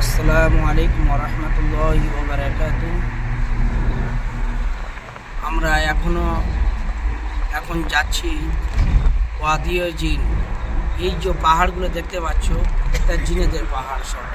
আসসালামু আলাইকুম রহমতুল্লাহ বারাকাত আমরা এখনও এখন যাচ্ছি ওয়াদিও জিন। এই যে পাহাড়গুলো দেখতে পাচ্ছ, এটা জিনেদের পাহাড় সব।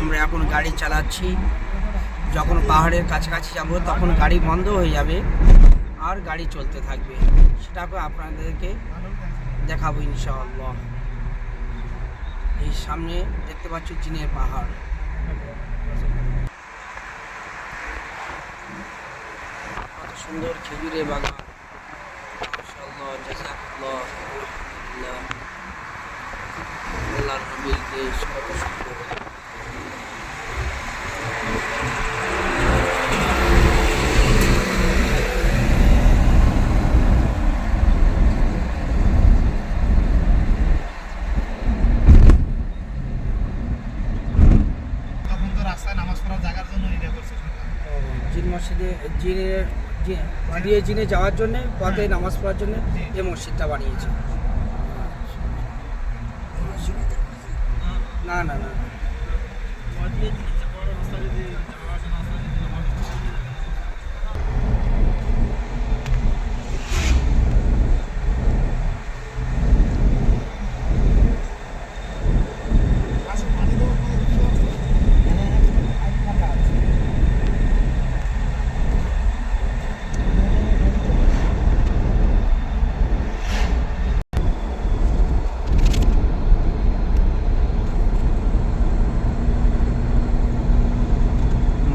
আমরা এখন গাড়ি চালাচ্ছি। যখন পাহাড়ের কাছাকাছি যাব, তখন গাড়ি বন্ধ হয়ে যাবে আর গাড়ি চলতে থাকবে। সেটাকে আপনাদেরকে দেখাবো ইনশাআল্লাহ। এই সামনে দেখতে পাচ্ছ চীনের পাহাড়। কত সুন্দর খেজুরে বাগান আলহামদুলিল্লাহ। আল্লাহর নবীর দেশ কত সুন্দর তখন তো রাস্তায় নামাজ পড়ার জায়গার জন্য এটা করছে জিন মসজিদে জিনে দিয়ে জিনে যাওয়ার জন্য পথে নামাজ পড়ার জন্য এই মসজিদটা বানিয়েছে। না না না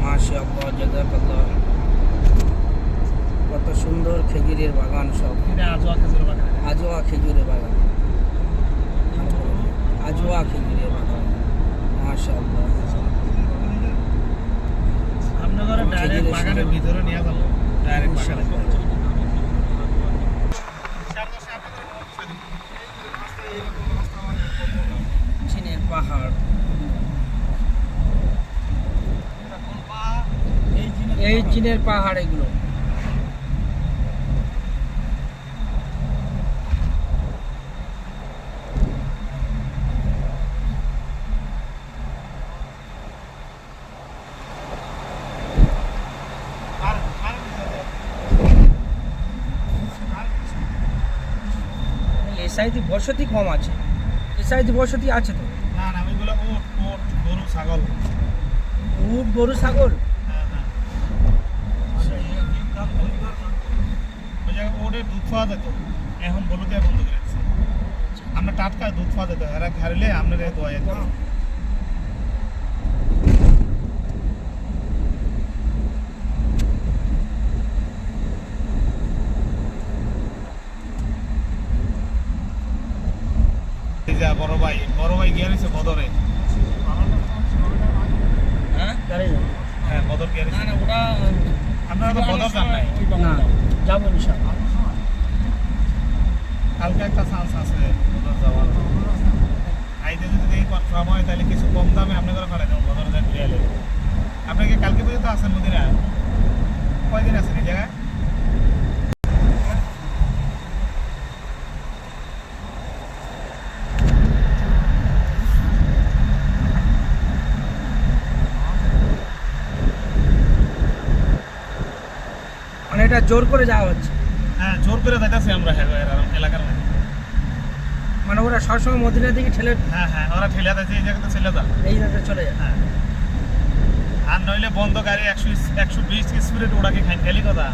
মাশাআল্লাহ জাযাকাল্লাহ কত সুন্দর খেজুরের বাগান সব এটা আজোয়া খেজুর বাগান এটা। আজোয়া খেজুরের বাগান আজোয়া খেজুরের বাগান মাশাআল্লাহ আপনাদের ডাইরেক্ট খেজুরের বাগানের সুন্দর। ভিতরে নিয়ে যাব। ডাইরেক্ট চীনের পাহাড়। এই চীনের পাহাড় এগুলো আর আর এই বসতি কম আছে। এ সাইডে বসতি আছে তো? না না ওইগুলো ওট ওট গরু ছাগল। উট গরু ছাগল? হ্যাঁ হ্যাঁ। ওই জায়গায় ওটের দুধ পাওয়া যেত। এখন বলতে বন্ধ করে আমরা টাটকা দুধ পাওয়া যেত। এরা ঘাড়লে আপনার দোয়া যেত। বড় ভাই বড় ভাই গিয়ে রয়েছে বদরে হ্যাঁ? হ্যাঁ বদর গিয়ে রয়েছে ওটা আপনারা তো বদর যান নাই? না যাব ইনশাআল্লাহ কালকে একটা চান্স আছে বদর যাওয়ার। আইতে যদি দেখি কনফার্ম হয় তাহলে কিছু কম দামে আপনি করে ফেলে দেবো বদর যায় ঘুরে আপনি কি কালকে পর্যন্ত আছেন মদিনা কয়দিন আছেন এই জায়গায়? মানে এটা জোর করে যাওয়া হচ্ছে। হ্যাঁ জোর করে যাইতেছি আমরা হ্যাঁ এলাকার মানে ওরা সবসময় মদিনার দিকে ঠেলে হ্যাঁ হ্যাঁ ওরা ঠেলে যাচ্ছে এই জায়গাতে ছেলে যান। এই রাতে চলে যায় হ্যাঁ। আর নইলে বন্ধ গাড়ি একশো একশো বিশ স্পিডে ওড়াকে খাই খেলি কথা।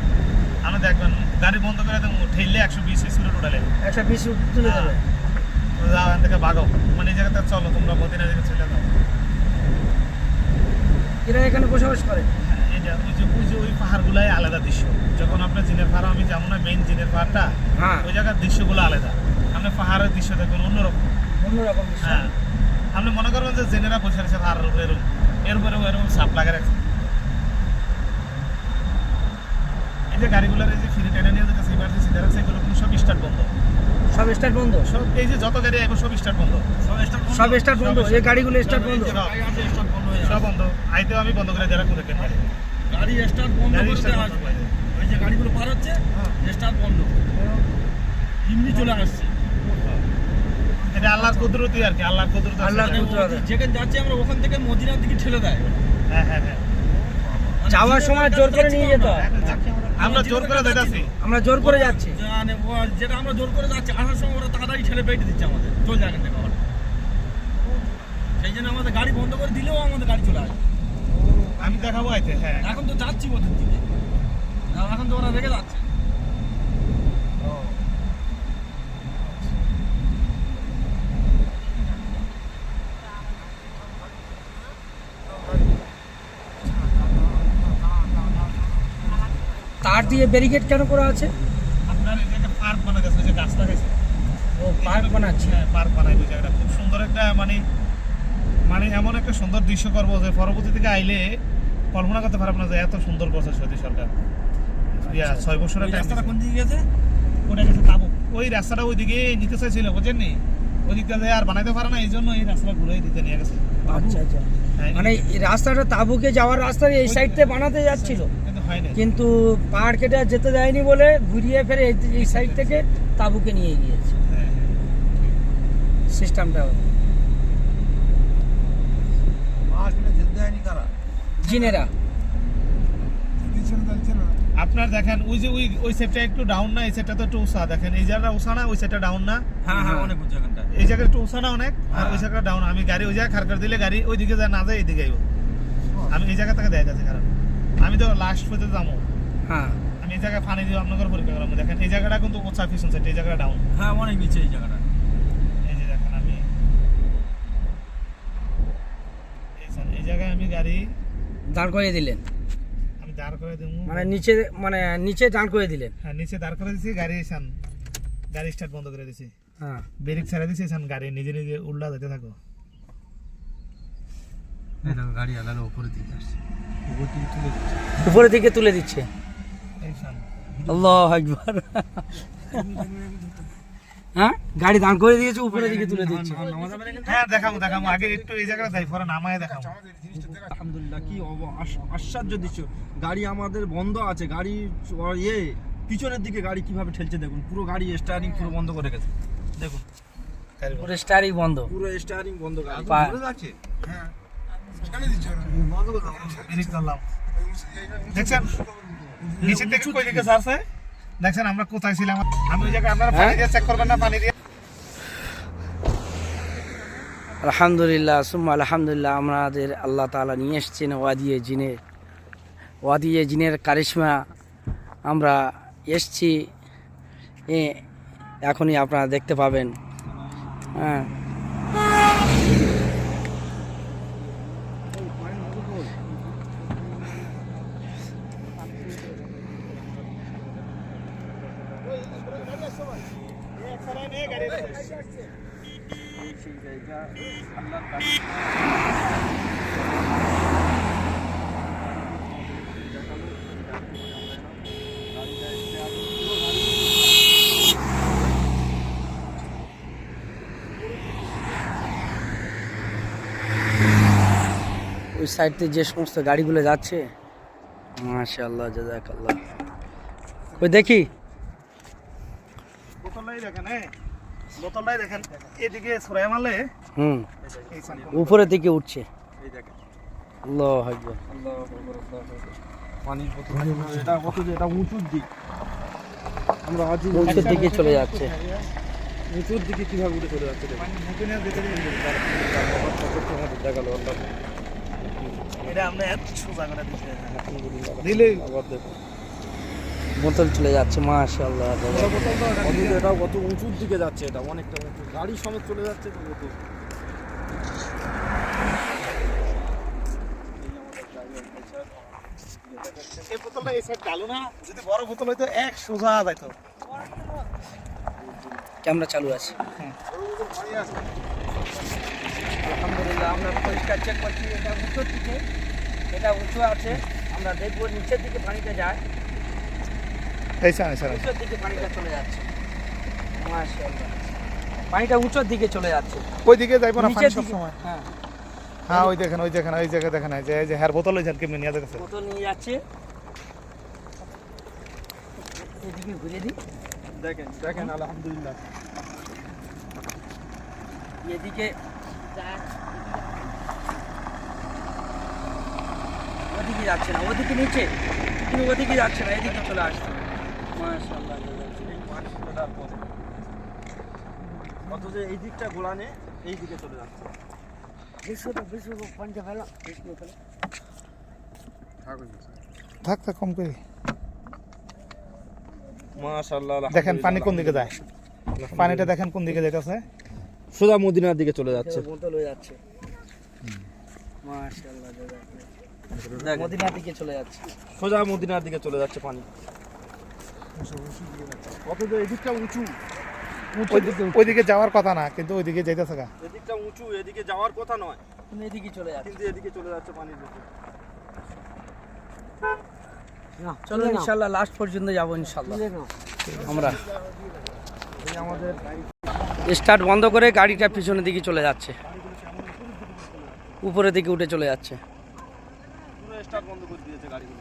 আপনি দেখবেন গাড়ি বন্ধ করে দেবো ঠেললে একশো বিশ স্পিডে ওড়ালে একশো বিশ তুলে দেবে। যাও এখান থেকে ভাগো মানে এই জায়গাতে চলো তোমরা মদিনা দিকে চলে যাও। এরা এখানে বসবাস করে। হ্যাঁ, এটা ওই যে ওই যে ওই পাহাড়গুলাই আলাদা দৃশ্য। যখন আপনার জিনের পাহাড় আমি যেমন না মেইন জিনের পাহাড়টা হ্যাঁ। ওই জায়গার দৃশ্যগুলো আলাদা। আপনি পাহাড়ের দৃশ্য দেখবেন অন্যরকম। অন্যরকম হ্যাঁ। আপনি মনে করবেন যে জেনেরা বসে রয়েছে পাহাড়ের উপরে এরকম। এর উপরে এরকম সাপ লাগা রাখছে। এই যে গাড়িগুলোর এই যে ফ্রি টেনে নিয়ে যেতেছে ইমার্জেন্সি এগুলো সব স্টার্ট বন্ধ। সব স্টার্ট বন্ধ? সব এই যে যত গাড়ি এগুলো সব স্টার্ট বন্ধ। সব স্টার্ট বন্ধ। এই গাড়িগুলো স্টার্ট বন্ধ? সব বন্ধ আইতেও আমি বন্ধ করে দেওয়া দেখেন গাড়ি স্টার্ট বন্ধ করতে start আসবে। ওই যে গাড়িগুলো পার হচ্ছে স্টার্ট বন্ধ। এমনি চলে আসছে। এটা আল্লাহর কুদরতি আর কি আল্লাহর কুদরত আল্লাহর আল্লাহ কুদরত। যেখানে যাচ্ছি আমরা ওখান থেকে মদিনার দিকে ঠেলে দেয়। হ্যাঁ হ্যাঁ হ্যাঁ। মানে যাওয়ার সময় জোর করে নিয়ে যেত আমরা। জোর করে দিতেছি আমরা জোর করে যাচ্ছি। মানে ও- যেটা আমরা জোর করে যাচ্ছি আসার সময় ওরা তাড়াতাড়ি ঠেলে পেটে দিচ্ছে আমাদের। চলে থেকে সেই জন্য আমাদের গাড়ি বন্ধ করে দিলেও আমাদের গাড়ি চলে আসে আমি দেখাবো আইতে হ্যাঁ। এখন তো যাচ্ছি ওদের দিকে। এখন তো ওরা রেগে যাচ্ছে। তার দিয়ে ব্যারিকেড কেন করা আছে? আপনার জায়গায় পার্ক বানা গেছে যে গাছ লাগাইছে। ও পার্ক বানাচ্ছে। হ্যাঁ পার্ক বানাই ওই জায়গাটা। খুব সুন্দর একটা মানে মানে এমন একটা সুন্দর দৃশ্য করব যে পরবর্তী থেকে আইলে কল্পনা করতে পারব না যে এত সুন্দর করছে সৌদি সরকার। ইয়া, ছয় বছরের ওই রাস্তাটা কোন দিকে গেছে? ওটা গেছে? তাবু। ওই রাস্তাটা ওইদিকে নিতে চাইছিল বুঝছেন নি ওই দিকটা দিয়ে আর বানাইতে পারে না এই জন্য এই রাস্তাটা ঘুরে দিতে নিয়ে গেছে। আচ্ছা আচ্ছা। হ্যাঁ, মানে এই রাস্তাটা তাবুকে যাওয়ার রাস্তা এই সাইড থেকে বানাতে যাচ্ছিল। কিন্তু হয় কিন্তু পাহাড় কেটে আর যেতে দেয়নি বলে ঘুরিয়ে ফেরে এই- এই সাইড থেকে তাবুকে নিয়ে গিয়েছে। হ্যাঁ, সিস্টেমটা জিনেরা। আপনার দেখেন ওই যে ওই ওই সেটটা একটু ডাউন না এই সেটটা তো একটু উঁচা। দেখেন এই জায়গাটা উঁচা না ওই সেটটা ডাউন না। হ্যাঁ হ্যাঁ অনেক উঁচু এখানটা। এই জায়গাটা একটু উঁচা না অনেক আর ওই জায়গাটা ডাউন আমি গাড়ি ওই জায়গায় খার দিলে গাড়ি ওই দিকে যায় না যায় এইদিকে আইব। আমি এই জায়গা থেকে দেয় যাচ্ছি কারণ আমি তো লাস্ট পর্যন্ত যাব। হ্যাঁ। আমি এই জায়গায় পানি দিয়ে আপনাদের পরীক্ষা করলাম দেখেন এই জায়গাটা কিন্তু উঁচা পিছন সাইড এই জায়গাটা ডাউন হ্যাঁ অনেক নিচে এই জায়গাটা। এই যে দেখেন আমি। এই জায়গায় আমি গাড়ি দাঁড় করিয়ে দিলেন। আমি দাঁড় করে দেবো। মানে নিচে মানে নিচে দাঁড় করে দিলেন। হ্যাঁ নিচে দাঁড় করে দিছি গাড়ি এসান গাড়ি স্টার্ট বন্ধ করে দিছি। হ্যাঁ। ব্রেক ছেড়ে দিছি এসান গাড়ি নিজে নিজে উল্টা যেতে থাকো। গাড়ি আলাদা উপরে দিকে আসছে। উপরের দিকে তুলে দিচ্ছে। আল্লাহ আকবার। হ্যাঁ? গাড়ি দাঁড় করে দিয়েছে উপরের দিকে তুলে দিচ্ছে। হ্যাঁ দেখাবো দেখাবো। আগে একটু এই জায়গাটা যাই পরে নামায় দেখাবো। আলহামদুলিল্লাহ কি আশ্চর্য দৃশ্য। গাড়ি আমাদের বন্ধ আছে গাড়ি ইয়ে পিছনের দিকে গাড়ি কীভাবে ঠেলছে দেখুন। পুরো গাড়ি স্টারিং পুরো বন্ধ করে গেছে দেখুন। পুরো স্টারই বন্ধ। পুরো স্টারিং বন্ধ গাড়ি ব্রেক ধরলাম দেখছেন? নিচে থেকে কই দিকে ছাড়ছে দেখছেন আমরা কোথায় ছিলাম? আমি ওই জায়গায় আপনারা পানি দিয়ে চেক করবেন না পানি দিয়ে? আলহামদুলিল্লাহ সুম্মা আলহামদুলিল্লাহ আমাদের আল্লাহ তাআলা নিয়ে এসছেন ওয়াদিয়ে জিনে ওয়াদিয়ে জিনের কারিশমা আমরা এসছি। এ, এখনই আপনারা দেখতে পাবেন। হ্যাঁ। ওই সাইড থেকে যে সমস্ত গাড়িগুলো যাচ্ছে মাশাআল্লাহ জাজাকাল্লাহ ওই দেখি? দেখেন হ্যাঁ বোতলটাই দেখেন এদিকে সরাই মারলে হুম। উপরের দিকে উঠছে। এই দেখেন। আল্লাহ আকবার। আল্লাহু আকবার, আল্লাহু পানির বোতল। এটা কত যে এটা উঁচুর দিক। আমরা আজ উঁচুর দিকে চলে যাচ্ছে। উঁচুর দিকে কীভাবে উঠে চলে যাচ্ছে। দেখাল এটা আমরা এত সোজা করে দিলে আবার দেখুন। বোতল চলে যাচ্ছে মাশাআল্লাহ। এটা কত উঁচুর দিকে যাচ্ছে এটা অনেকটা উঁচু। গাড়ি সমেত চলে যাচ্ছে তো এই বোতলটা এই সাইড ডালো না? যদি বড় বোতল হইতো এক সোজা যাইতো। ক্যামেরা চালু আছে। আলহামদুলিল্লাহ আমরা পরিষ্কার চেক করছি এটা উঁচুর দিকে এটা উঁচু আছে। আমরা দেখব নিচের দিকে পানিটা যায়। এই সান সান উঁচুর দিকে পানিটা চলে যাচ্ছে। মাশাআল্লাহ। পানিটা উঁচুর দিকে চলে যাচ্ছে। ওই দিকে যাইবো না পানি সব সময়। হ্যাঁ। হ্যাঁ ওই দেখেন ওই দেখেন ওই জায়গায় দেখেন এই যে এই যে হ্যার বোতল ওই ঝালকে নিয়ে দেখেছে বোতল নিয়ে যাচ্ছে। এদিকে ঘুরে দিই। দেখেন দেখেন আলহামদুলিল্লাহ। এদিকে ওদিকে যাচ্ছে না ওদিকে নিচে। কিন্তু ওদিকে যাচ্ছে না এদিকে চলে আসছে অথচ এই দিকটা গোড়া এই দিকে চলে যাচ্ছে। থাক থাক কম করে। দেখেন পানি কোন দিকে যায়? পানিটা দেখেন কোন দিকে যাইতেছে? সোজা মদিনার দিকে চলে যাচ্ছে। বোতল যাচ্ছে। মাশাআল্লাহ মদিনার দিকে চলে যাচ্ছে। সোজা মদিনার দিকে চলে যাচ্ছে পানি। অথচ এদিকটা উঁচু ওইদিকে যাওয়ার কথা না কিন্তু ওইদিকে যাইতেছে গা। এদিকটা উঁচু এদিকে যাওয়ার কথা নয়। কিন্তু এদিকে চলে যাচ্ছে। কিন্তু এদিকে চলে যাচ্ছে পানির দিকে চলো ইনশাল্লাহ লাস্ট পর্যন্ত যাব ইনশাল্লাহ। আমরা আমাদের স্টার্ট বন্ধ করে গাড়িটা পিছনের দিকে চলে যাচ্ছে। উপরের দিকে উঠে চলে যাচ্ছে। স্টার্ট বন্ধ করে দিয়েছে গাড়িগুলো।